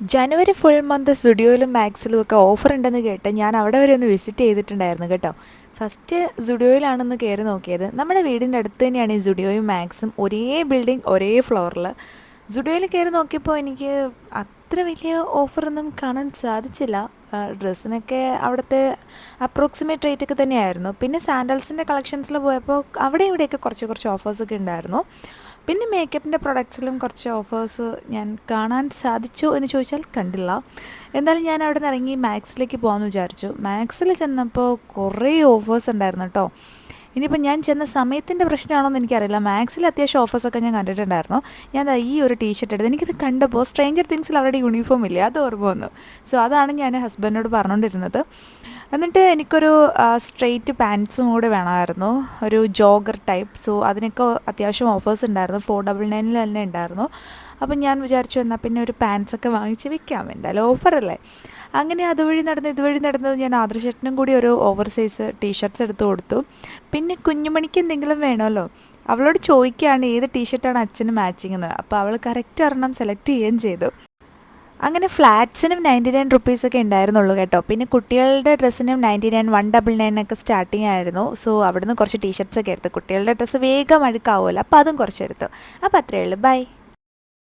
ജനുവരി full month സ്റ്റുഡിയോയിലും മാക്സിലും ഒക്കെ offer ഉണ്ടെന്ന് കേട്ട് ഞാൻ അവിടെ വരെ ഒന്ന് വിസിറ്റ് ചെയ്തിട്ടുണ്ടായിരുന്നു കേട്ടോ. ഫസ്റ്റ് സ്റ്റുഡിയോയിലാണെന്ന് കയറി നോക്കിയത്. നമ്മുടെ വീടിന്റെ അടുത്ത് തന്നെയാണ് ഈ സ്റ്റുഡിയോയും മാക്സും ഒരേ ബിൽഡിംഗ് ഒരേ ഫ്ലോറിൽ സ്റ്റുഡിയോയിൽ കയറി നോക്കിയപ്പോൾ എനിക്ക് അത്ര വലിയ ഓഫറൊന്നും കാണാൻ സാധിച്ചില്ല. ഡ്രസ്സിനൊക്കെ അവിടുത്തെ അപ്രോക്സിമേറ്റ് റേറ്റ് ഒക്കെ തന്നെയായിരുന്നു. പിന്നെ സാൻഡൽസിന്റെ കളക്ഷൻസിൽ പോയപ്പോൾ അവിടെ ഇവിടെയൊക്കെ കുറച്ച് കുറച്ച് ഓഫേഴ്സൊക്കെ ഉണ്ടായിരുന്നു. പിന്നെ മേക്കപ്പിന്റെ പ്രൊഡക്ട്സിലും കുറച്ച് ഓഫേഴ്സ് ഞാൻ കാണാൻ സാധിച്ചു എന്ന് ചോദിച്ചാൽ കണ്ടില്ല. എന്തായാലും ഞാൻ അവിടെ നിന്ന് ഇറങ്ങി മാക്സിലേക്ക് പോകാമെന്ന് വിചാരിച്ചു. മാക്സിൽ ചെന്നപ്പോൾ കുറേ ഓഫേഴ്സ് ഉണ്ടായിരുന്നു കേട്ടോ ഇനിയിപ്പോൾ ഞാൻ ചെന്ന സമയത്തിന്റെ പ്രശ്നമാണോന്ന് എനിക്കറിയില്ല. മാക്സിൽ അത്യാവശ്യം ഓഫേഴ്സൊക്കെ ഞാൻ കണ്ടിട്ടുണ്ടായിരുന്നു. ഞാൻ ഈ ഒരു ടീഷർട്ട് എടുത്ത് എനിക്കിത് കണ്ടപ്പോൾ സ്ട്രേഞ്ചർ തിങ്സിൽ അവരുടെ യൂണിഫോം ഇല്ല? അത് ഓർമ്മ വന്നു. സോ അതാണ് ഞാൻ ഹസ്ബൻഡിനോട് പറഞ്ഞുകൊണ്ടിരുന്നത്. എന്നിട്ട് എനിക്കൊരു സ്ട്രെയിറ്റ് പാൻസും കൂടെ വേണമായിരുന്നു. ഒരു ജോഗർ ടൈപ്പ് സോ അതിനൊക്കെ അത്യാവശ്യം ഓഫേഴ്സ് ഉണ്ടായിരുന്നു. ഫോർ ഡബിൾ നയനിൽ തന്നെ ഉണ്ടായിരുന്നു. അപ്പം ഞാൻ വിചാരിച്ചു എന്നാൽ പിന്നെ ഒരു പാൻസൊക്കെ വാങ്ങിച്ച് വെക്കാം. എന്തായാലും ഓഫറല്ലേ അങ്ങനെ അതുവഴി നടന്ന് ഇതുവഴി നടന്നത് ഞാൻ ആദർശേട്ടനും കൂടി ഒരു ഓവർ സൈസ് ടീഷർട്ട്സ് എടുത്ത് കൊടുത്തു. പിന്നെ കുഞ്ഞുമണിക്ക് എന്തെങ്കിലും വേണമല്ലോ. അവളോട് ചോദിക്കുകയാണ് ഏത് ടീഷർട്ടാണ് അച്ഛന് മാച്ചിങ് എന്ന്. അപ്പോൾ അവൾ കറക്റ്റ് ഒരെണ്ണം സെലക്ട് ചെയ്യുകയും ചെയ്തു. അങ്ങനെ ഫ്ലാറ്റ്സിനും നയന്റി നയൻ റുപ്പീസൊക്കെ ഉണ്ടായിരുന്നുള്ളൂ കേട്ടോ. പിന്നെ കുട്ടികളുടെ ഡ്രസ്സിനും ninety nine one double nine ഒക്കെ സ്റ്റാർട്ടിങ് ആയിരുന്നു. സോ അവിടുന്ന് കുറച്ച് ടീഷർട്ട്സ് ഒക്കെ എടുത്തു കുട്ടികളുടെ ഡ്രസ്സ് വേഗം അഴുക്കാവുമല്ലോ. അപ്പോൾ അതും കുറച്ചെടുത്തു അപ്പോൾ അത്രയേ ഉള്ളൂ. ബൈ